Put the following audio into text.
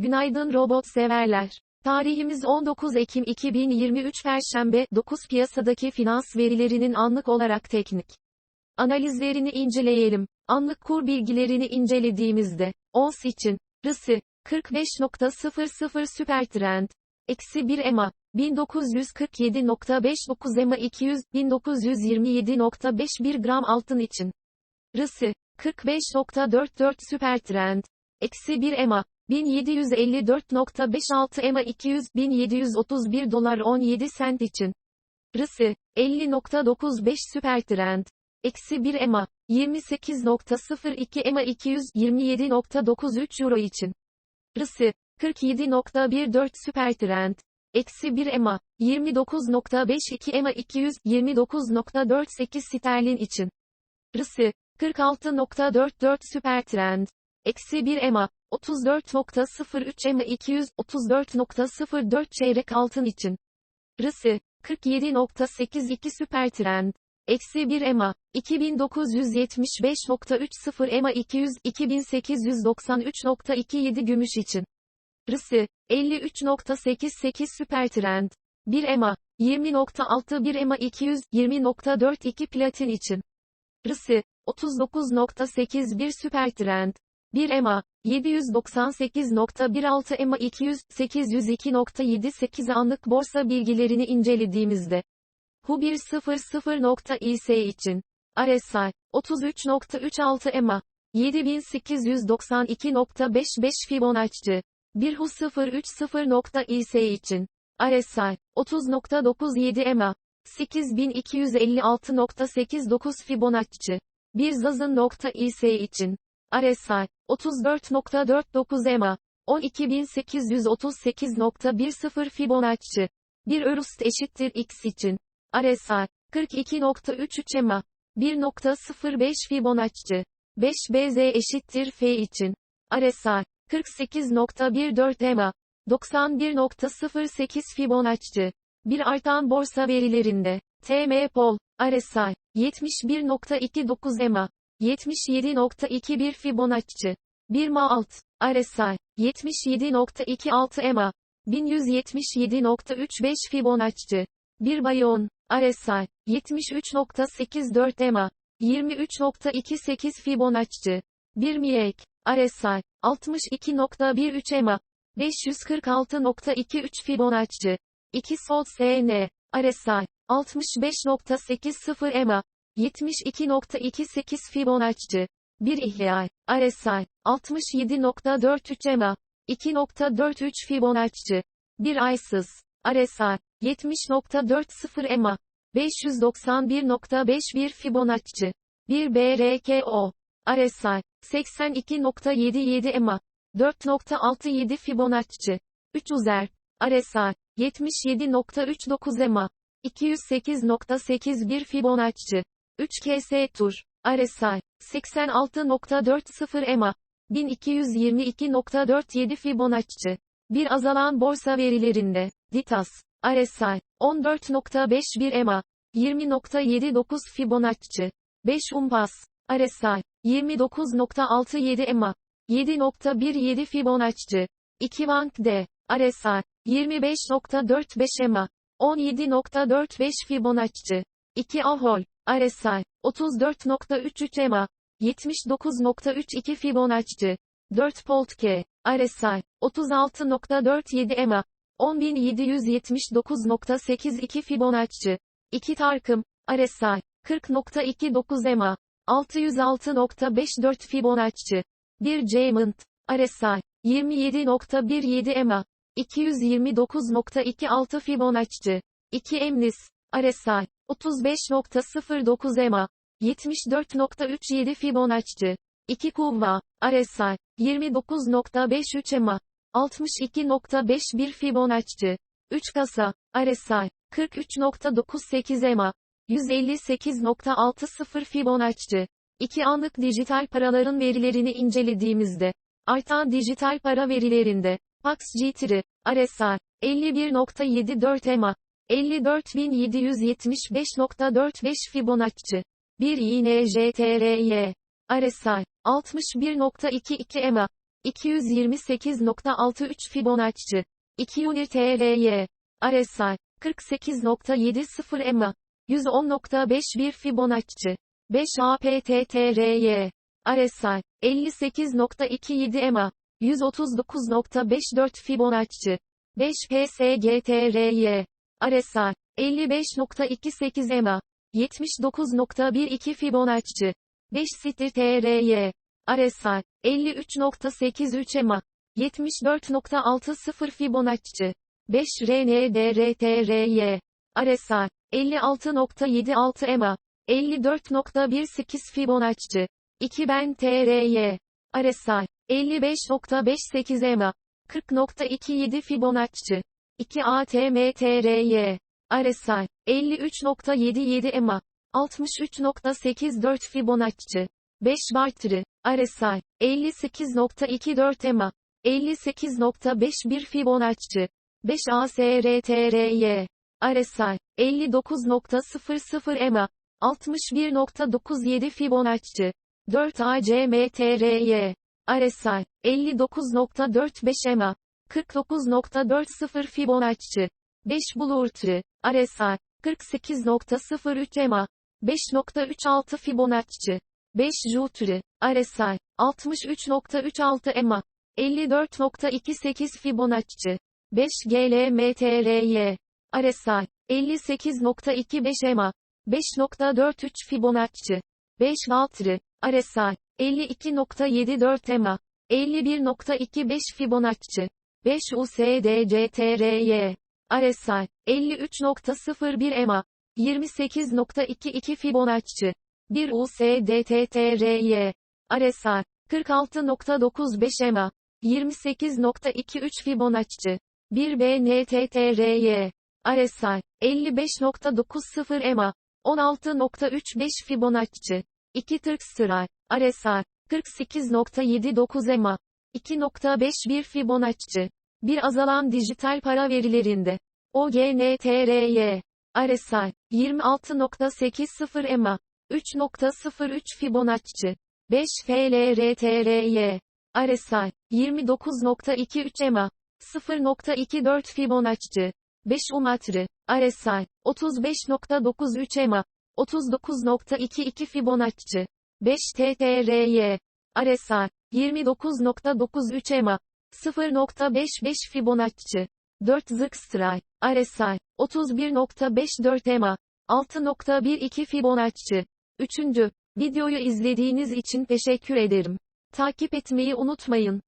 Günaydın robot severler. Tarihimiz 19 Ekim 2023 Perşembe, 9 piyasadaki finans verilerinin anlık olarak teknik analizlerini inceleyelim. Anlık kur bilgilerini incelediğimizde, ons için, RSI, 45.00 süper trend, eksi 1 EMA, 1947.59 EMA 200, 1927.51 gram altın için. RSI, 45.44 süper trend, eksi 1 EMA, 1754.56 EMA 200, 1731 dolar 17 sent için. RSI, 50.95 süper trend, eksi 1 EMA, 28.02 EMA 200, 27.93 euro için. RSI, 47.14 süper trend, eksi 1 EMA, 29.52 EMA 200, 29.48 sterlin için. RSI, 46.44 süper trend, eksi 1 EMA, 34.03 EMA 200, 34.04 çeyrek altın için. RSI, 47.82 süper trend, eksi 1 EMA, 2975.30 EMA 200, 2893.27 gümüş için. RSI, 53.88 süper trend, 1 EMA, 20.61 EMA 200, 20.42 platin için. RSI, 39.81 süper trend, 1 EMA, 798.16 EMA 200, 802.78 anlık borsa bilgilerini incelediğimizde, Hu 100.is için, RSI, 33.36 EMA, 7892.55 Fibonacci, 1 Hu 030.is için, RSI, 30.97 EMA, 8256.89 Fibonacci, 1 Zazın.is için, RSI, 34.49 EMA, 12838.10 Fibonacci, 1 Örust eşittir X için, RSI, 42.33 EMA, 1.05 Fibonacci, 5 BZ eşittir F için, RSI, 48.14 EMA, 91.08 Fibonacci, bir artan borsa verilerinde, TM Pol, RSI, 71.29 EMA, 77.21 Fibonacci, 1 Ma alt, RSI, 77.26 EMA, 1177.35 Fibonacci, 1 Bayon, RSI, 73.84 EMA, 23.28 Fibonacci, 1 Miek, RSI, 62.13 EMA, 546.23 Fibonacci, 2 Sol SN, RSI, 65.80 EMA, 72.28 Fibonacci, 1 İhya, RSI, 67.43 EMA, 2.43 Fibonacci, 1 Aysız, RSI, 70.40 EMA, 591.51 Fibonacci, 1 BRKO, RSI, 82.77 EMA, 4.67 Fibonacci, 3 Uzer, RSI, 77.39 EMA, 208.81 Fibonacci, 3 KS Tur, RSI, 86.40 EMA, 1222.47 Fibonacci, bir azalan borsa verilerinde, Ditas, RSI, 14.51 EMA, 20.79 Fibonacci, 5 Umpas, RSI, 29.67 EMA, 7.17 Fibonacci, 2 Bank D, RSI, 25.45 EMA, 17.45 Fibonacci, 2 Ahol, RSI, 34.33 EMA, 79.32 Fibonacci, 4 Poltke, RSI, 36.47 EMA, 10779.82 Fibonacci, 2 Tarkım, RSI, 40.29 EMA, 606.54 Fibonacci, 1 Diamond, RSI, 27.17 EMA, 229.26 Fibonacci, 2 Emnis, RSI, 35.09 EMA, 74.37 Fibonacci, 2 Kuvva, RSI, 29.53 EMA, 62.51 Fibonacci, 3 Kasa, RSI, 43.98 EMA, 158.60 Fibonacci, 2 anlık dijital paraların verilerini incelediğimizde, artan dijital para verilerinde, Pax G3, RSI, 51.74 EMA, 54.775.45 Fibonacci, 1 INJTRY, RSI, 61.22 EMA, 228.63 Fibonacci. 2 unit TRY. RSI. 48.70 EMA. 110.51 Fibonacci. 5 APTTRY. RSI. 58.27 EMA. 139.54 Fibonacci. 5 PSGTRY. RSI. 55.28 EMA. 79.12 Fibonacci. 5 Stir TRY. RSI. 53.83 EMA. 74.60 Fibonacci. 5 RNDRTRY. RSI. 56.76 EMA. 54.18 Fibonacci. 2 Ben TRY. RSI. 55.58 EMA. 40.27 Fibonacci. 2 ATM TRY. RSI. 53.77 EMA. 63.84 Fibonacci. 5 Bartri. RSI. 58.24 EMA. 58.51 Fibonacci. 5 ASRTRY. RSI. 59.00 EMA. 61.97 Fibonacci. 4 ACMTRY. RSI. 59.45 EMA. 49.40 Fibonacci. 5 Bulurtri. RSI. 48.03 EMA. 5.36 Fibonacci. 5 Jutri. RSI. 63.36 EMA. 54.28 Fibonacci. 5 GLMTRY. RSI. 58.25 EMA. 5.43 Fibonacci. 5 Valtri. RSI. 52.74 EMA. 51.25 Fibonacci. 5 USDCTRY. RSI. 53.01 EMA. 28.22 Fibonacci. 1 USDTTRY. RSI. 46.95 EMA. 28.23 Fibonacci. 1 BNTTRY. RSI. 55.90 EMA. 16.35 Fibonacci. 2 Türk Sıray. RSI. 48.79 EMA. 2.51 Fibonacci. Bir azalan dijital para verilerinde. OGNTRY. RSI. 26.80 EMA. 3.03 Fibonacci. 5 FLRTRY. RSI. 29.23 EMA. 0.24 Fibonacci. 5 Umatri. RSI. 35.93 EMA. 39.22 Fibonacci. 5 TTRY. RSI. 29.93 EMA. 0.55 Fibonacci. 4 Zırkstray. RSI. 31.54 EMA. 6.12 Fibonacci. 3. Videoyu izlediğiniz için teşekkür ederim. Takip etmeyi unutmayın.